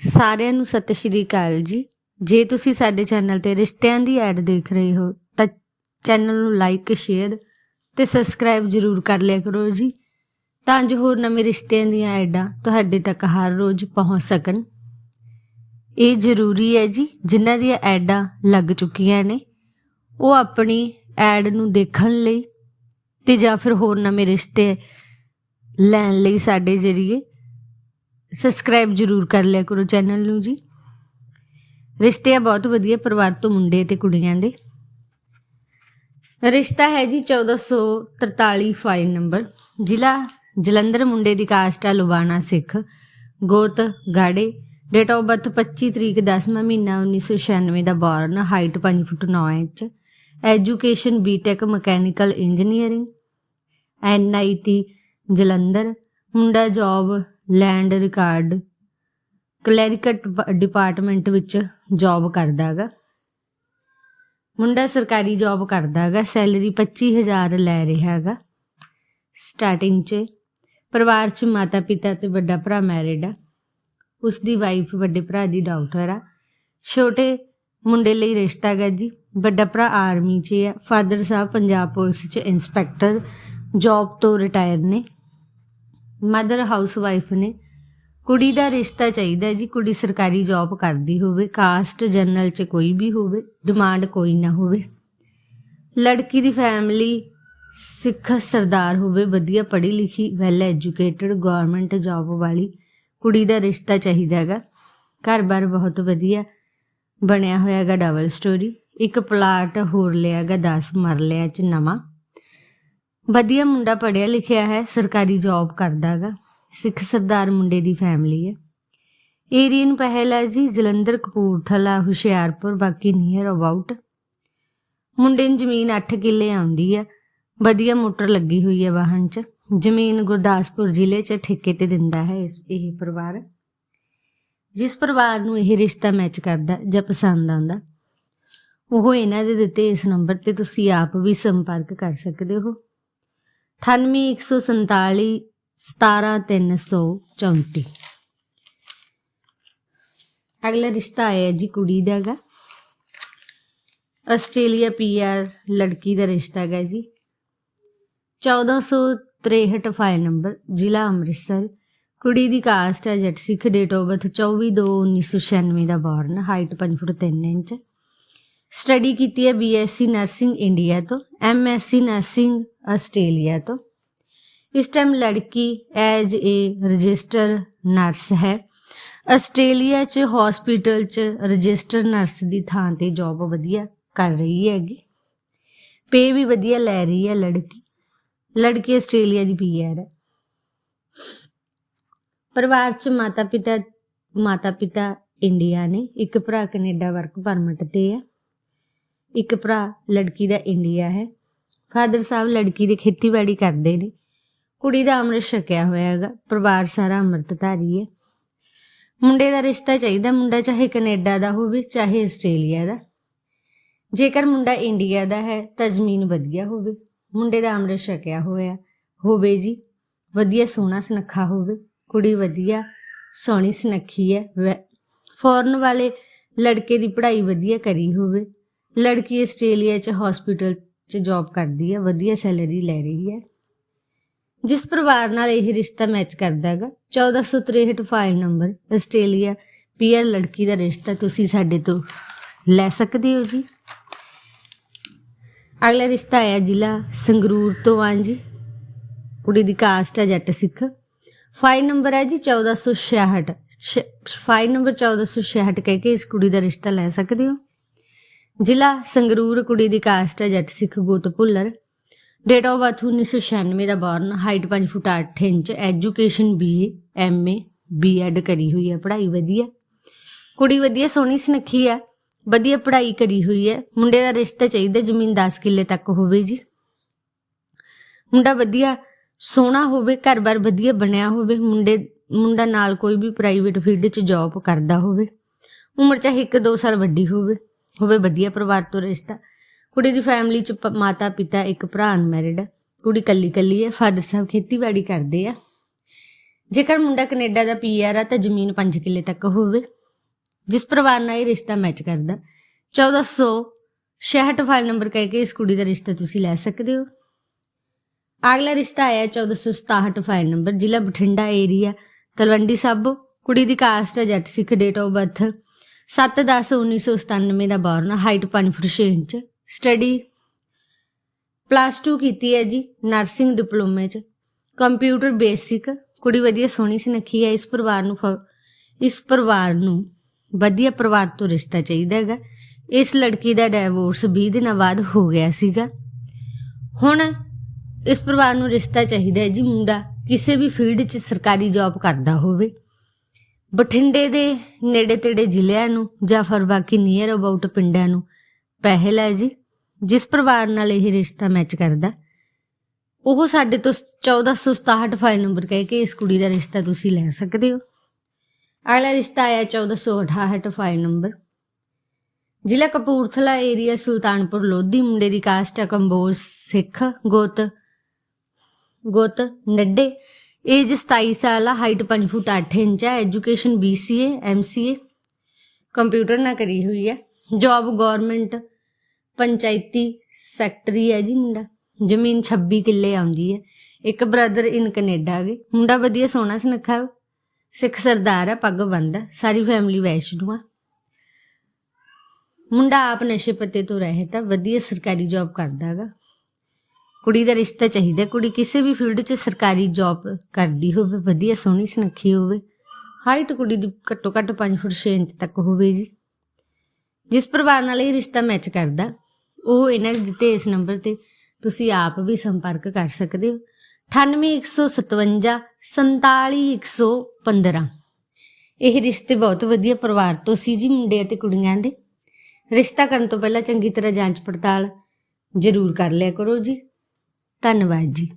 ਸਾਰਿਆਂ ਨੂੰ ਸਤਿ ਸ਼੍ਰੀ ਅਕਾਲ ਜੀ। ਜੇ ਤੁਸੀਂ ਸਾਡੇ ਚੈਨਲ ਤੇ ਰਿਸ਼ਤਿਆਂ ਦੀ ਐਡ ਦੇਖ ਰਹੇ ਹੋ, ਤਾਂ ਚੈਨਲ ਨੂੰ ਲਾਈਕ, ਸ਼ੇਅਰ ਤੇ ਸਬਸਕ੍ਰਾਈਬ ਜ਼ਰੂਰ ਕਰ ਲਿਆ ਕਰੋ ਜੀ, ਤਾਂ ਜੋ ਹੋਰ ਨਵੇਂ ਰਿਸ਼ਤਿਆਂ ਦੀਆਂ ਐਡਾਂ ਤੁਹਾਡੇ ਤੱਕ ਹਰ ਰੋਜ਼ ਪਹੁੰਚ ਸਕਣ। ਇਹ ਜ਼ਰੂਰੀ ਹੈ ਜੀ, ਜਿਨ੍ਹਾਂ ਦੀਆਂ ਐਡਾਂ ਲੱਗ ਚੁੱਕੀਆਂ ਨੇ, ਉਹ ਆਪਣੀ ਐਡ ਨੂੰ ਦੇਖਣ ਲਈ ਤੇ ਜਾਂ ਫਿਰ ਹੋਰ ਨਵੇਂ ਰਿਸ਼ਤੇ ਲੈਣ ਲਈ ਸਾਡੇ ਜਰੀਏ ਸਬਸਕ੍ਰਾਈਬ ਜ਼ਰੂਰ ਕਰ ਲਿਆ ਕਰੋ ਚੈਨਲ ਨੂੰ ਜੀ। ਰਿਸ਼ਤੇ ਆ ਬਹੁਤ ਵਧੀਆ ਪਰਿਵਾਰ ਤੋਂ ਮੁੰਡੇ ਤੇ ਕੁੜੀਆਂ ਦੇ। ਰਿਸ਼ਤਾ ਹੈ ਜੀ 1443 ਫਾਈਲ ਨੰਬਰ ਜ਼ਿਲ੍ਹਾ ਜਲੰਧਰ ਮੁੰਡੇ ਦੀ ਕਾਸਟ ਆ ਲੁਬਾਣਾ ਸਿੱਖ। ਗੋਤ ਗਾੜੇ। ਡੇਟ ਆਫ ਬਰਥ 25 ਤਰੀਕ 10ਵਾਂ ਮਹੀਨਾ 1996 ਦਾ ਬੋਰਨ ਹਾਈਟ 5 ਫੁੱਟ 9 inch. Education BTech mechanical engineering NIT Jalandhar. ਮੁੰਡਾ ਜੌਬ ਲੈਂਡ ਰਿਕਾਰਡ ਕਲੈਰੀਕਟ ਡਿਪਾਰਟਮੈਂਟ ਵਿੱਚ ਜੌਬ ਕਰਦਾ ਹੈਗਾ ਮੁੰਡਾ ਸਰਕਾਰੀ ਜੌਬ ਕਰਦਾ ਹੈਗਾ ਸੈਲਰੀ 25000 ਲੈ ਰਿਹਾ ਹੈਗਾ ਸਟਾਰਟਿੰਗ 'ਚ ਪਰਿਵਾਰ 'ਚ ਮਾਤਾ ਪਿਤਾ ਤੇ ਵੱਡਾ ਭਰਾ ਮੈਰਿਡ ਆ। ਉਸ ਦੀ ਵਾਈਫ ਵੱਡੇ ਭਰਾ ਦੀ ਡਾਕਟਰ ਆ। ਛੋਟੇ ਮੁੰਡੇ ਲਈ ਰਿਸ਼ਤਾ ਹੈਗਾ ਜੀ। ਵੱਡਾ ਭਰਾ ਆਰਮੀ 'ਚ ਆ। ਫਾਦਰ ਸਾਹਿਬ ਪੰਜਾਬ ਪੁਲਿਸ 'ਚ ਇੰਸਪੈਕਟਰ ਜੌਬ ਤੋਂ ਰਿਟਾਇਰ ਨੇ। ਮਦਰ ਹਾਊਸਵਾਈਫ ਨੇ, ਕੁੜੀ ਦਾ ਰਿਸ਼ਤਾ ਚਾਹੀਦਾ ਜੀ, ਕੁੜੀ ਸਰਕਾਰੀ ਜੌਬ ਕਰਦੀ ਹੋਵੇ, ਕਾਸਟ ਜਨਰਲ 'ਚ ਕੋਈ ਵੀ ਹੋਵੇ, ਡਿਮਾਂਡ ਕੋਈ ਨਾ ਹੋਵੇ। ਲੜਕੀ ਦੀ ਫੈਮਿਲੀ ਸਿੱਖ ਸਰਦਾਰ ਹੋਵੇ, ਵਧੀਆ ਪੜ੍ਹੀ ਲਿਖੀ ਵੈਲ ਐਜੂਕੇਟਡ ਗਵਰਨਮੈਂਟ ਜੌਬ ਵਾਲੀ ਕੁੜੀ ਦਾ ਰਿਸ਼ਤਾ ਚਾਹੀਦਾ ਹੈਗਾ। ਘਰ-ਬਾਰ ਬਹੁਤ ਵਧੀਆ ਬਣਿਆ ਹੋਇਆ ਹੈਗਾ ਡਬਲ ਸਟੋਰੀ ਇੱਕ ਪਲਾਟ ਹੋਰ ਲਿਆ ਹੈਗਾ 10 ਮਰਲਿਆਂ 'ਚ ਨਵਾਂ। ਵਧੀਆ ਮੁੰਡਾ ਪੜਿਆ ਲਿਖਿਆ ਹੈ, ਸਰਕਾਰੀ ਜੌਬ ਕਰਦਾ ਹੈਗਾ। ਸਿੱਖ ਸਰਦਾਰ ਮੁੰਡੇ ਦੀ ਫੈਮਿਲੀ ਹੈ। ਏਰੀਆ ਨੂੰ ਪਹਿਲ ਹੈ ਜੀ, ਜਲੰਧਰ, ਕਪੂਰਥਲਾ, ਹੁਸ਼ਿਆਰਪੁਰ, ਬਾਕੀ ਨੀਅਰ ਅਬਾਊਟ ਮੁੰਡੇ ਨੂੰ ਜ਼ਮੀਨ 8 ਕਿੱਲੇ ਆਉਂਦੀ ਹੈ। ਵਧੀਆ ਮੋਟਰ ਲੱਗੀ ਹੋਈ ਹੈ ਵਾਹਨ 'ਚ। ਜ਼ਮੀਨ ਗੁਰਦਾਸਪੁਰ ਜ਼ਿਲ੍ਹੇ 'ਚ ਠੇਕੇ ਤੇ ਦਿੰਦਾ ਹੈ ਇਸ, ਇਹ ਪਰਿਵਾਰ। ਜਿਸ ਪਰਿਵਾਰ ਨੂੰ ਇਹ ਰਿਸ਼ਤਾ ਮੈਚ ਕਰਦਾ, ਜਾਂ ਪਸੰਦ ਆਉਂਦਾ, ਉਹ ਇਹਨਾਂ ਦੇ ਦਿੱਤੇ ਇਸ ਨੰਬਰ ਤੇ ਤੁਸੀਂ ਆਪ ਵੀ ਸੰਪਰਕ ਕਰ ਸਕਦੇ ਹੋ। 98147 17334 ਅਗਲਾ ਰਿਸ਼ਤਾ ਆਇਆ ਜੀ ਕੁੜੀ ਦਾ ਹੈਗਾ ਆਸਟ੍ਰੇਲੀਆ ਪੀਆਰ ਲੜਕੀ ਦਾ ਰਿਸ਼ਤਾ ਹੈਗਾ ਜੀ। 1463 ਫਾਈਲ ਨੰਬਰ, ਜ਼ਿਲ੍ਹਾ ਅੰਮ੍ਰਿਤਸਰ। ਕੁੜੀ ਦੀ ਕਾਸਟ ਹੈ Jatt Sikh, date of birth 24/2/1996 the born height 5 foot 3 inch. Study ਕੀਤੀ ਹੈ ਬੀਐਸਸੀ ਨਰਸਿੰਗ ਇੰਡੀਆ ਤੋਂ ਐਮਐਸਸੀ ਨਰਸਿੰਗ ਆਸਟ੍ਰੇਲੀਆ ਤੋਂ। ਇਸ ਟਾਈਮ ਲੜਕੀ ਐਜ ਏ ਰਜਿਸਟਰ ਨਰਸ ਹੈ। ਆਸਟ੍ਰੇਲੀਆ 'ਚ ਹਸਪੀਟਲ 'ਚ ਰਜਿਸਟਰ ਨਰਸ ਦੀ ਥਾਂ ਤੇ ਜੌਬ ਵਧੀਆ ਕਰ ਰਹੀ ਹੈਗੀ। ਪੇ ਵੀ ਵਧੀਆ ਲੈ ਰਹੀ ਹੈ ਲੜਕੀ। ਲੜਕੀ ਆਸਟ੍ਰੇਲੀਆ ਦੀ ਪੀਆਰ ਹੈ। ਪਰਿਵਾਰ 'ਚ ਮਾਤਾ ਪਿਤਾ ਮਾਤਾ ਪਿਤਾ ਇੰਡੀਆ ਨੇ। ਇੱਕ ਭਰਾ ਕੈਨੇਡਾ ਵਰਕ ਪਰਮਿਟ ਤੇ ਹੈ। ਇੱਕ ਭਰਾ ਲੜਕੀ ਦਾ ਇੰਡੀਆ ਹੈ। ਫਾਦਰ ਸਾਹਿਬ ਲੜਕੀ ਦੀ ਖੇਤੀਬਾੜੀ ਕਰਦੇ ਨੇ। ਕੁੜੀ ਦਾ ਅੰਮ੍ਰਿਤ ਛਕਿਆ ਹੋਇਆ ਹੈਗਾ। ਪਰਿਵਾਰ ਸਾਰਾ ਅੰਮ੍ਰਿਤਧਾਰੀ ਹੈ। ਮੁੰਡੇ ਦਾ ਰਿਸ਼ਤਾ ਚਾਹੀਦਾ। ਮੁੰਡਾ ਚਾਹੇ ਕੈਨੇਡਾ ਦਾ ਹੋਵੇ, ਚਾਹੇ ਆਸਟ੍ਰੇਲੀਆ ਦਾ। ਜੇਕਰ ਮੁੰਡਾ ਇੰਡੀਆ ਦਾ ਹੈ, ਤਾਂ ਜ਼ਮੀਨ ਵਧੀਆ ਹੋਵੇ। ਮੁੰਡੇ ਦਾ ਅੰਮ੍ਰਿਤ ਛਕਿਆ ਹੋਇਆ ਹੋਵੇ ਜੀ। ਵਧੀਆ ਸੋਹਣਾ ਸੁਨੱਖਾ ਹੋਵੇ। ਕੁੜੀ ਵਧੀਆ, ਸੋਹਣੀ ਸੁਨੱਖੀ ਹੈ। ਫੋਰਨ ਵਾਲੇ ਲੜਕੇ ਦੀ ਪੜ੍ਹਾਈ ਵਧੀਆ ਕਰੀ ਹੋਵੇ। ਲੜਕੀ ਆਸਟ੍ਰੇਲੀਆ 'ਚ ਹਸਪੀਟਲ 'ਚ ਜੌਬ ਕਰਦੀ ਹੈ ਵਧੀਆ ਸੈਲਰੀ ਲੈ ਰਹੀ ਹੈ ਜਿਸ ਪਰਿਵਾਰ ਨਾਲ ਇਹ ਰਿਸ਼ਤਾ ਮੈਚ ਕਰਦਾ ਹੈਗਾ 1463 ਫਾਈਲ ਨੰਬਰ ਆਸਟ੍ਰੇਲੀਆ ਪੀਆਰ ਲੜਕੀ ਦਾ ਰਿਸ਼ਤਾ ਤੁਸੀਂ ਸਾਡੇ ਤੋਂ ਲੈ ਸਕਦੇ ਹੋ ਜੀ। ਅਗਲਾ ਰਿਸ਼ਤਾ ਆਇਆ ਜ਼ਿਲ੍ਹਾ ਸੰਗਰੂਰ ਤੋਂ ਆਂ ਜੀ। ਕੁੜੀ ਦੀ ਕਾਸਟ ਹੈ ਜੱਟ ਸਿੱਖ। ਫਾਈਲ ਨੰਬਰ ਹੈ ਜੀ 1466 ਫਾਈਲ ਨੰਬਰ 1466 ਕਹਿ ਕੇ ਇਸ ਕੁੜੀ ਦਾ ਰਿਸ਼ਤਾ ਲੈ ਸਕਦੇ ਹੋ। ਜ਼ਿਲ੍ਹਾ ਸੰਗਰੂਰ ਕੁੜੀ ਦੀ ਕਾਸਟ ਹੈ ਜੱਟ ਸਿੱਖ ਗੋਤ Bhullar. Date of birth 1996 the born height 5 foot 8 inch education BA MA BEd ਕਰੀ ਹੋਈ ਹੈ, ਪੜ੍ਹਾਈ ਵਧੀਆ। ਕੁੜੀ ਵਧੀਆ, ਸੋਹਣੀ, ਸੁਨੱਖੀ ਹੈ, ਵਧੀਆ ਪੜ੍ਹਾਈ ਕਰੀ ਹੋਈ ਹੈ। ਮੁੰਡੇ ਦਾ ਰਿਸ਼ਤਾ ਚਾਹੀਦਾ ਜ਼ਮੀਨ 10 ਕਿੱਲੇ ਤੱਕ ਹੋਵੇ ਜੀ। ਮੁੰਡਾ ਵਧੀਆ, ਸੋਹਣਾ ਹੋਵੇ, ਘਰ-ਬਾਰ ਵਧੀਆ ਬਣਿਆ ਹੋਵੇ, ਮੁੰਡੇ, ਮੁੰਡਾ ਨਾਲ ਕੋਈ ਵੀ ਪ੍ਰਾਈਵੇਟ ਫੀਲਡ 'ਚ ਜੌਬ ਕਰਦਾ ਹੋਵੇ। ਉਮਰ ਚਾਹੇ 1-2 ਸਾਲ ਵੱਡੀ ਹੋਵੇ। ਹੋਵੇ ਵਧੀਆ ਪਰਿਵਾਰ ਤੋਂ ਰਿਸ਼ਤਾ। ਕੁੜੀ ਦੀ ਫੈਮਿਲੀ 'ਚ ਪ- ਮਾਤਾ, ਪਿਤਾ, ਇੱਕ ਭਰਾ ਅਨਮੈਰਿਡ ਕੁੜੀ ਕੱਲੀ ਕੱਲੀ ਹੈ ਫਾਦਰ ਸਾਹਿਬ ਖੇਤੀਬਾੜੀ ਕਰਦੇ ਆ। ਜੇਕਰ ਮੁੰਡਾ ਕੈਨੇਡਾ ਦਾ ਪੀਆਰ ਆ ਤਾਂ ਜ਼ਮੀਨ 5 ਕਿੱਲੇ ਤੱਕ ਹੋਵੇ, ਜਿਸ ਪਰਿਵਾਰ ਨਾਲ ਇਹ ਰਿਸ਼ਤਾ ਮੈਚ ਕਰਦਾ। 1466 ਫਾਈਲ ਨੰਬਰ ਕਹਿ ਕੇ ਇਸ ਕੁੜੀ ਦਾ ਰਿਸ਼ਤਾ ਤੁਸੀਂ ਲੈ ਸਕਦੇ ਹੋ। ਅਗਲਾ ਰਿਸ਼ਤਾ ਆਇਆ 1467 ਫਾਈਲ ਨੰਬਰ ਜ਼ਿਲ੍ਹਾ ਬਠਿੰਡਾ ਏਰੀਆ ਤਲਵੰਡੀ ਸਾਬੋ। ਕੁੜੀ ਦੀ ਕਾਸਟ ਹੈ Jatt Sikh date of birth 7/10/1997 the born height 5 foot 6 inch study plus 2 ਕੀਤੀ ਹੈ ਜੀ ਨਰਸਿੰਗ ਡਿਪਲੋਮੇ ਚ ਕੰਪਿਊਟਰ ਬੇਸਿਕ ਕੁੜੀ ਵਧੀਆ ਸੋਹਣੀ ਸੁਨੱਖੀ ਹੈ, ਇਸ ਪਰਿਵਾਰ ਨੂੰ ਫ- ਇਸ ਪਰਿਵਾਰ ਨੂੰ ਵਧੀਆ ਪਰਿਵਾਰ ਤੋਂ ਰਿਸ਼ਤਾ ਚਾਹੀਦਾ ਹੈਗਾ। ਇਸ ਲੜਕੀ ਦਾ ਡਿਵੋਰਸ 20 ਦਿਨਾਂ ਬਾਅਦ ਹੋ ਗਿਆ ਸੀਗਾ। ਹੁਣ ਇਸ ਪਰਿਵਾਰ ਨੂੰ ਰਿਸ਼ਤਾ ਚਾਹੀਦਾ ਹੈ ਜੀ, ਮੁੰਡਾ ਕਿਸੇ ਵੀ ਫੀਲਡ 'ਚ ਸਰਕਾਰੀ ਜੌਬ ਕਰਦਾ ਹੋਵੇ। ਬਠਿੰਡੇ ਦੇ ਨੇੜੇ ਤੇੜੇ ਜ਼ਿਲ੍ਹਿਆਂ ਨੂੰ ਜਾਂ ਫਿਰ ਬਾਕੀ ਨੀਅਰ ਅਬਾਊਟ ਪਿੰਡਾਂ ਨੂੰ ਪਹਿਲ ਹੈ ਜੀ, ਜਿਸ ਪਰਿਵਾਰ ਨਾਲ ਇਹ ਰਿਸ਼ਤਾ ਮੈਚ ਕਰਦਾ। ਉਹ ਸਾਡੇ ਤੋਂ 1467 ਫਾਈਲ ਨੰਬਰ ਕਹਿ ਕੇ ਇਸ ਕੁੜੀ ਦਾ ਰਿਸ਼ਤਾ ਤੁਸੀਂ ਲੈ ਸਕਦੇ ਹੋ। ਅਗਲਾ ਰਿਸ਼ਤਾ ਆਇਆ 1468 ਫਾਈਲ ਨੰਬਰ ਜ਼ਿਲ੍ਹਾ ਕਪੂਰਥਲਾ ਏਰੀਆ ਸੁਲਤਾਨਪੁਰ ਲੋਧੀ, ਮੁੰਡੇ ਦੀ ਕਾਸਟ ਹੈ ਕੰਬੋਜ, ਸਿੱਖ, ਗੋਤ ਗੋਤ ਨੱਡੇ। ਏਜ 27 ਸਾਲ ਆ ਹਾਈਟ 5 ਫੁੱਟ 8 ਇੰਚ ਹੈ ਐਜੂਕੇਸ਼ਨ BCA MCA ਕੰਪਿਊਟਰ ਨਾਲ ਕਰੀ ਹੋਈ ਹੈ। ਜੌਬ ਗਵਰਨਮੈਂਟ ਪੰਚਾਇਤੀ ਸੈਕਟਰੀ ਹੈ ਜੀ ਮੁੰਡਾ। ਜ਼ਮੀਨ 26 ਕਿੱਲੇ ਆਉਂਦੀ ਹੈ। ਇੱਕ ਬ੍ਰਦਰ ਇਨ ਕੈਨੇਡਾ ਹੈਗੇ ਮੁੰਡਾ ਵਧੀਆ ਸੋਹਣਾ ਸੁਨੱਖਾ ਸਿੱਖ ਸਰਦਾਰ ਹੈ ਪੱਗ ਬੰਨਦਾ ਸਾਰੀ ਫੈਮਿਲੀ ਵੈਸ਼ਨੂ ਆ। ਮੁੰਡਾ ਆਪ ਨਸ਼ੇ ਪੱਤੇ ਤੋਂ ਰਹੇ ਆ ਵਧੀਆ ਸਰਕਾਰੀ ਜੌਬ ਕਰਦਾ ਹੈਗਾ। ਕੁੜੀ ਦਾ ਰਿਸ਼ਤਾ ਚਾਹੀਦਾ ਕੁੜੀ ਕਿਸੇ ਵੀ ਫੀਲਡ 'ਚ ਸਰਕਾਰੀ ਜੌਬ ਕਰਦੀ ਹੋਵੇ, ਵਧੀਆ ਸੋਹਣੀ ਸੁਨੱਖੀ ਹੋਵੇ ਹਾਈਟ ਕੁੜੀ ਦੀ ਘੱਟੋ ਘੱਟ 5 ਫੁੱਟ 6 ਇੰਚ ਤੱਕ ਹੋਵੇ ਜੀ। ਜਿਸ ਪਰਿਵਾਰ ਨਾਲ ਇਹ ਰਿਸ਼ਤਾ ਮੈਚ ਕਰਦਾ, ਉਹ ਇਹਨਾਂ ਦੇ ਦਿੱਤੇ ਇਸ ਨੰਬਰ ਤੇ ਤੁਸੀਂ ਆਪ ਵੀ ਸੰਪਰਕ ਕਰ ਸਕਦੇ ਹੋ। 98157 47115 ਇਹ ਰਿਸ਼ਤੇ ਬਹੁਤ ਵਧੀਆ ਪਰਿਵਾਰ ਤੋਂ ਸੀ ਜੀ ਮੁੰਡੇ ਅਤੇ ਕੁੜੀਆਂ ਦੇ। ਰਿਸ਼ਤਾ ਕਰਨ ਤੋਂ ਪਹਿਲਾਂ ਚੰਗੀ ਤਰ੍ਹਾਂ ਜਾਂਚ ਪੜਤਾਲ ਜ਼ਰੂਰ ਕਰ ਲਿਆ ਕਰੋ ਜੀ। ਧੰਨਵਾਦ ਜੀ।